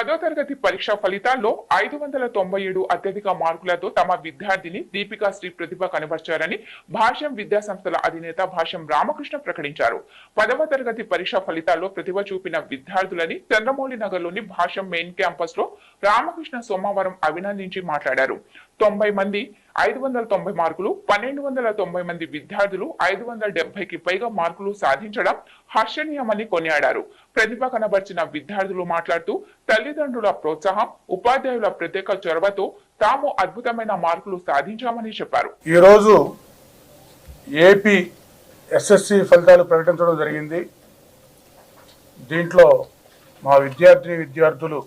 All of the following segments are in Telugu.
But తరగతి పరీక్ష ఫలితాల్లో ఐదు వందల తొంభై ఏడు అత్యధిక మార్కులతో తమ విద్యార్థిని దీపికా శ్రీ ప్రతిభ కనబర్చారని భాష్యం విద్యా సంస్థల అధినేత భాష్యం రామకృష్ణ ప్రకటించారు. పదవ తరగతి పరీక్ష ఫలితాల్లో ప్రతిభ చూపిన విద్యార్థులని చంద్రమౌళి నగర్లోని భాష్యం మెయిన్ క్యాంపస్లో రామకృష్ణ సోమవారం అభినందించి మాట్లాడారు. తొంభై మంది ఐదు వందల తొంభై మార్కులు పన్నెండు వందల తొంభై మంది విద్యార్థులు ఐదు వందల డెబ్బైకి పైగా మార్కులు సాధించడం హర్షణీయమని కొనియాడారు. ప్రతిభ కనబర్చిన విద్యార్థులు మాట్లాడుతూ తల్లిదండ్రులు ప్రోత్సాహం ఉపాధ్యాయుల ప్రత్యేక చొరవతో తాము అద్భుతమైన మార్కులు సాధించామని చెప్పారు. ఈరోజు ఏపీ ఎస్ఎస్సి ఫలితాలు ప్రకటించడం జరిగింది. దీంట్లో మా విద్యార్థిని విద్యార్థులు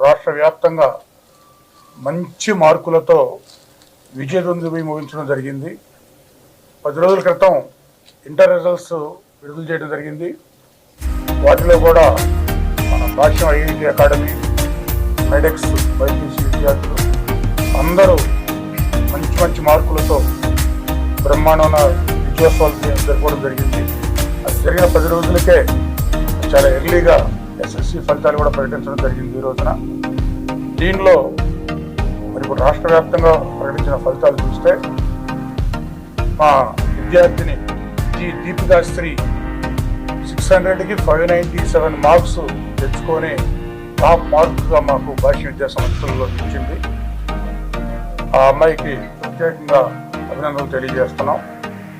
రాష్ట్ర వ్యాప్తంగా మంచి మార్కులతో విజయదుందుబి ముగించడం జరిగింది. పది రోజుల క్రితం ఇంటర్ రిజల్ట్స్ విడుదల చేయడం జరిగింది. వాటిలో కూడా మన Bhashyam IIT academy Medex BiPC విద్యార్థులు అందరూ మంచి మంచి మార్కులతో బ్రహ్మాండమైన విజయోత్సవాలు జరపడం జరిగింది. అది జరిగిన పది రోజులకే చాలా ఎర్లీగా ఎస్ఎస్సి ఫలితాలు కూడా ప్రకటించడం జరిగింది ఈ రోజున. దీనిలో మరి ఇప్పుడు రాష్ట్ర వ్యాప్తంగా ప్రకటించిన ఫలితాలు చూస్తే మా విద్యార్థిని జి దీపికా సిక్స్ హండ్రెడ్కి ఫైవ్ నైంటీ సెవెన్ మార్క్స్ తెచ్చుకొని టాప్ మార్క్గా మాకు భాష విద్యా సంస్థల్లో ఇచ్చింది ఆ అమ్మాయికి ప్రత్యేకంగా అభినందనలు తెలియజేస్తున్నాం.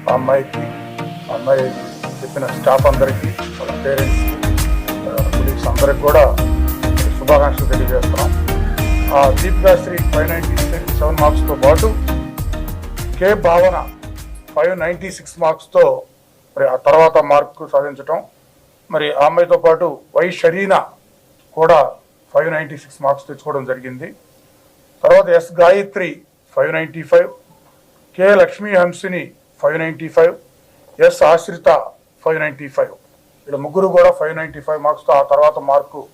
ఆ అమ్మాయికి ఆ అమ్మాయి చెప్పిన స్టాఫ్ అందరికీ వాళ్ళ పేరెంట్స్ పోలీస్ అందరికి కూడా శుభాకాంక్షలు తెలియజేస్తున్నాం. ఆ Deepika Sri five ninety seven మార్క్స్తో పాటు కే భావన ఫైవ్ నైంటీ సిక్స్ మార్క్స్తో మరి ఆ తర్వాత మార్కు సాధించటం. మరి ఆ అమ్మాయితో పాటు వై షరీనా కూడా ఫైవ్ నైంటీ సిక్స్ మార్క్స్ తెచ్చుకోవడం జరిగింది. తర్వాత S Gayatri five ninety five K Lakshmi Hamsini five ninety five S Ashrita five ninety five. ఇలా ముగ్గురు కూడా ఫైవ్ నైంటీ ఫైవ్ మార్క్స్తో ఆ తర్వాత మార్కు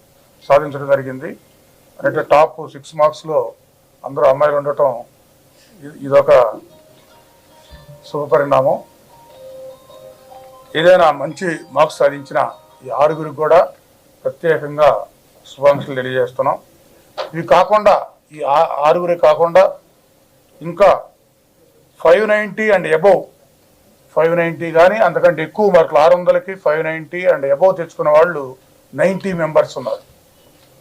సాధించడం జరిగింది. అంటే టాప్ సిక్స్ మార్క్స్లో అందరూ అమ్మాయిలు ఉండటం ఇది- ఇదొక శుభపరిణామం. ఏదైనా మంచి మార్క్స్ సాధించిన ఈ ఆరుగురికి కూడా ప్రత్యేకంగా శుభాకాంక్షలు తెలియజేస్తున్నాం. ఇవి కాకుండా ఈ ఆరుగురే కాకుండా ఇంకా five ninety and above five ninety కానీ అంతకంటే ఎక్కువ మార్కులు ఆరు వందలకి ఫైవ్ నైంటీ అండ్ అబౌవ్ తెచ్చుకున్న వాళ్ళు నైంటీ మెంబర్స్ ఉన్నారు.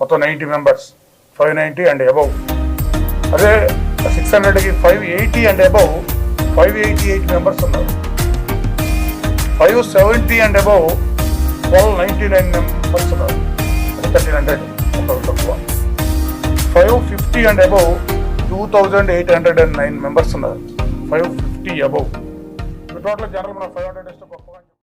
మొత్తం ninety members five ninety and above. అదే సిక్స్ హండ్రెడ్కి five eighty and above five eighty eight members ఉన్నారు. Five seventy and above twelve ninety nine members ఉన్నారు. హండ్రెడ్ ఒకరు తక్కువ five fifty and above two thousand eight hundred and nine members ఉన్నారు five fifty above total general మన ఫైవ్ హండ్రెడ్